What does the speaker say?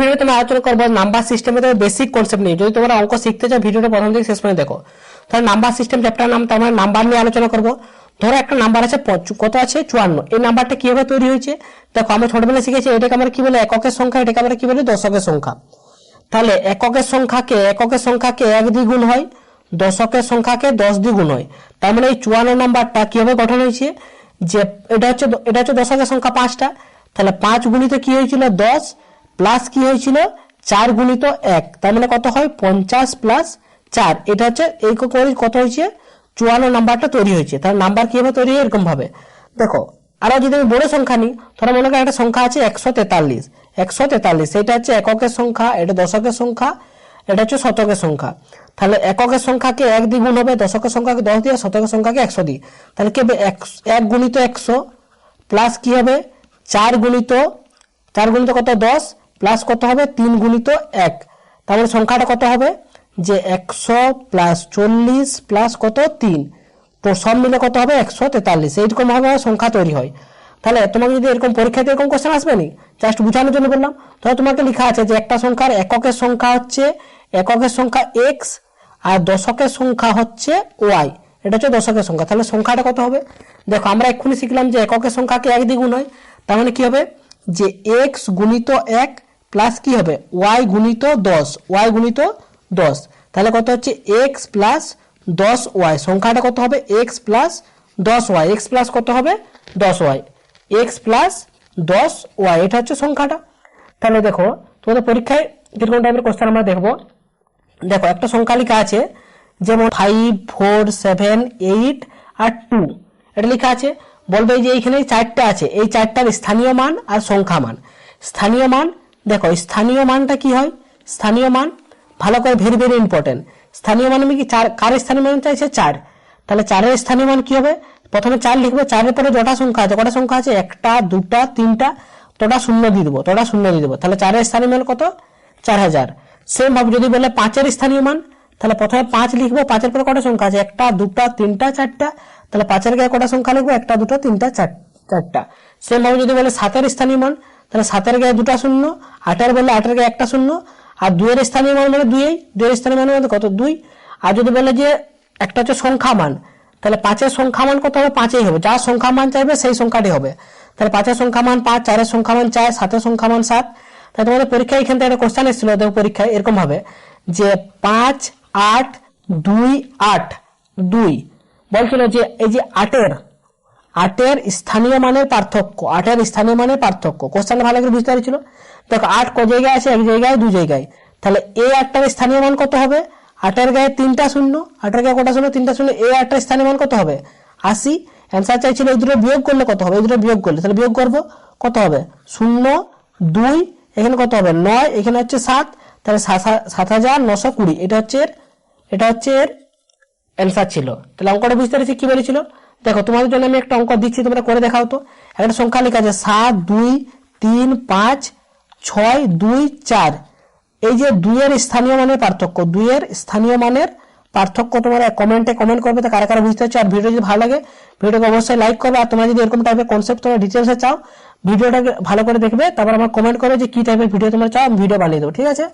ভিডিওতে আমি আলোচনা করব নাম্বার সিস্টেমে বেসিক কনসেপ্ট নিয়ে যদি তোমরা অঙ্ক শিখতে চাও, ভিডিওটা প্রথম থেকে শেষ পর্যন্ত দেখো। তাহলে নাম্বার সিস্টেম চ্যাপ্টার নাম তার নাম্বার নিয়ে আলোচনা করব। ধরো একটা নাম্বার আছে কত আছে? চুয়ান্ন। এই নাম্বারটা কীভাবে তৈরি হয়েছে? দেখো, আমরা ছোটবেলায় শিখেছি, এটাকে আমরা কি বলে? এককের সংখ্যা, এটাকে আমরা কি বলি? দশকের সংখ্যা। তাহলে এককের সংখ্যাকে এককের সংখ্যাকে এক দ্বিগুণ হয়, দশকের সংখ্যাকে দশ দ্বিগুণ হয়। তার মানে এই চুয়ান্ন নাম্বারটা কীভাবে গঠন হয়েছে? যে এটা হচ্ছে এটা হচ্ছে দশকের সংখ্যা পাঁচটা। তাহলে পাঁচ গুণিত কি হয়েছিল? দশ। প্লাস কি হয়েছিল? চার গুণিত এক। তার মানে কত হয়? পঞ্চাশ প্লাস চার। এটা হচ্ছে এই করে কত হয়েছে? চুয়ান্ন নাম্বারটা তৈরি হয়েছে। তার নাম্বার কীভাবে তৈরি হয় এরকম ভাবে। দেখো, আরও যদি আমি বড় সংখ্যা নিই, ধরো মনে করি একটা সংখ্যা আছে একশো তেতাল্লিশ। একশো তেতাল্লিশ এটা হচ্ছে এককের সংখ্যা, এটা দশকের সংখ্যা, এটা হচ্ছে শতকের সংখ্যা। তাহলে এককের সংখ্যাকে এক দ্বিগুণ হবে, দশকের সংখ্যাকে দশ দিয়ে শতকের সংখ্যাকে একশো দিই। তাহলে কি এক গুণিত একশো, প্লাস কি হবে? চার গুণিত চার গুণিত কত? দশ। প্লাস কত হবে? তিন গুণিত এক। তাহলে সংখ্যাটা কত হবে? যে একশো প্লাস চল্লিশ প্লাস কত? তিন। তো সব মিলে কত হবে? একশো তেতাল্লিশ। এইরকম ভাবে সংখ্যা তৈরি হয়। তাহলে তোমাকে যদি এরকম পরীক্ষাতে এরকম কোশ্চেন আসবে নি? জাস্ট বোঝানোর জন্য বললাম। তাহলে তোমাকে লেখা আছে যে একটা সংখ্যার এককের সংখ্যা হচ্ছে এককের সংখ্যা এক্স আর দশকের সংখ্যা হচ্ছে ওয়াই এটা হচ্ছে দশকের সংখ্যা। তাহলে সংখ্যাটা কত হবে? দেখো, আমরা এক্ষুনি শিখলাম যে এককের সংখ্যাকে এক দ্বিগুণ হয়। তার মানে কি হবে? যে এক্স গুণিত এক প্লাস কি হবে? ওয়াই গুণিত দশ। ওয়াই গুণিত দশ। তাহলে কত হচ্ছে? এক্স প্লাস দশ ওয়াই সংখ্যাটা কত হবে? এক্স প্লাস দশ ওয়াই এক্স প্লাস কত হবে? দশ ওয়াই এক্স প্লাস দশ ওয়াই এটা হচ্ছে সংখ্যাটা। তাহলে দেখো, তোমাদের পরীক্ষায় কীরকম টাইপের কোশ্চেন আমরা দেখব, দেখো, একটা সংখ্যা লেখা আছে, যেমন ফাইভ ফোর সেভেন এইট আর টু এটা লেখা আছে। বলবে যে এইখানে চারটা আছে। এই চারটার স্থানীয় মান আর সংখ্যা মান। স্থানীয় মান দেখো স্থানীয় মানটা কি হয়? স্থানীয় মান, ভালো করে ভেরি ভেরি ইম্পর্টেন্ট স্থানীয় মান আমি কি চার, কার স্থানীয় মান চাইছে চার। তাহলে চারের স্থানীয় মান কি হবে? প্রথমে চার লিখব, চারের পরে যটা সংখ্যা আছে, কটা সংখ্যা আছে? একটা, দুটা, তিনটা, তোটা শূন্য দিয়ে দেবো, তোটা শূন্য দিয়ে দেবো। তাহলে চারের স্থানীয় মান কত? চার হাজার সেম ভাবে যদি বলে পাঁচের স্থানীয় মান, তাহলে প্রথমে পাঁচ লিখব, পাঁচের পরে কটা সংখ্যা আছে? একটা, দুটা, তিনটা, চারটা। তাহলে পাঁচের গায়ে কটা সংখ্যা লিখব? একটা, দুটো, তিনটা, চার, চারটা। সেম ভাবে যদি বলে সাতের স্থানীয় মান তাহলে সাতের গায়ে দুটা শূন্য, আটের বললে আটের গায়ে একটা শূন্য, আর দুইয়ের স্থানীয় মান মানে দুই, দুইয়ের স্থানীয় মান মানে কত? দুই। আর যদি বলে যে একটা হচ্ছে সংখ্যা মান, তাহলে পাঁচের সংখ্যা মান কত হবে? পাঁচেই হবে। যার সংখ্যা মান চাইবে, সেই সংখ্যাটি হবে। তাহলে পাঁচের সংখ্যা মান পাঁচ, চারের সংখ্যা মান চার, সাতের সংখ্যা মান সাত। তাহলে তোমাদের পরীক্ষায় এখান থেকে একটা কোশ্চেন এসেছিল ওদের পরীক্ষায় এরকম হবে, যে পাঁচ, আট, দুই আট, দুই। বলছিল যে এই যে আটের আটের স্থানীয় মানের পার্থক্য, আটের স্থানীয় মানের পার্থক্য। কোশ্চেনটা ভালো করে বুঝতে পারছিল? দেখো, আট ক জায়গায় আছে, এক জায়গায়, দু জায়গায়। তাহলে এই আটটার স্থানীয় মান কত হবে? আটের গায়ে তিনটা শূন্য, আটের গায়ে কটা শূন্য? তিনটা শূন্য এই আটটার স্থানীয় মান কত হবে? আশি। অ্যান্সার চাইছিল এই দুটো বিয়োগ করলে কত হবে? এই দুটো বিয়োগ করলে। তাহলে বিয়োগ করব, কত হবে? শূন্য, দুই, এখানে কত হবে? নয়, এখানে হচ্ছে সাত। তাহলে সাত হাজার নশো কুড়ি। এটা হচ্ছে এর, এটা হচ্ছে এর অ্যান্সার ছিল। তাহলে অঙ্কটা বুঝতে পেরেছি কি বলেছিল? দেখো, তোমাদের জন্য আমি একটা অঙ্ক দিচ্ছি, তোমরা করে দেখাও তো। একটা সংখ্যা লেখা আছে, সাত, দুই, তিন, পাঁচ, ছয়, দুই, চার। এই যে দুইয়ের স্থানীয় মানের পার্থক্য, দুইয়ের স্থানীয় মানের পার্থক্য তোমরা কমেন্টে কমেন্ট করবে, তো কারা কারা বুঝতে পারছ আর ভিডিও যদি ভালো লাগে ভিডিওকে অবশ্যই লাইক করবে, আর তোমরা যদি এরকম টাইপের কনসেপ্ট তোমরা ডিটেলসে চাও, ভিডিওটাকে ভালো করে দেখবে, তারপর আমার কমেন্ট করবে যে কি টাইপের ভিডিও তোমরা চাও, আমি ভিডিও বানিয়ে দেবো, ঠিক আছে?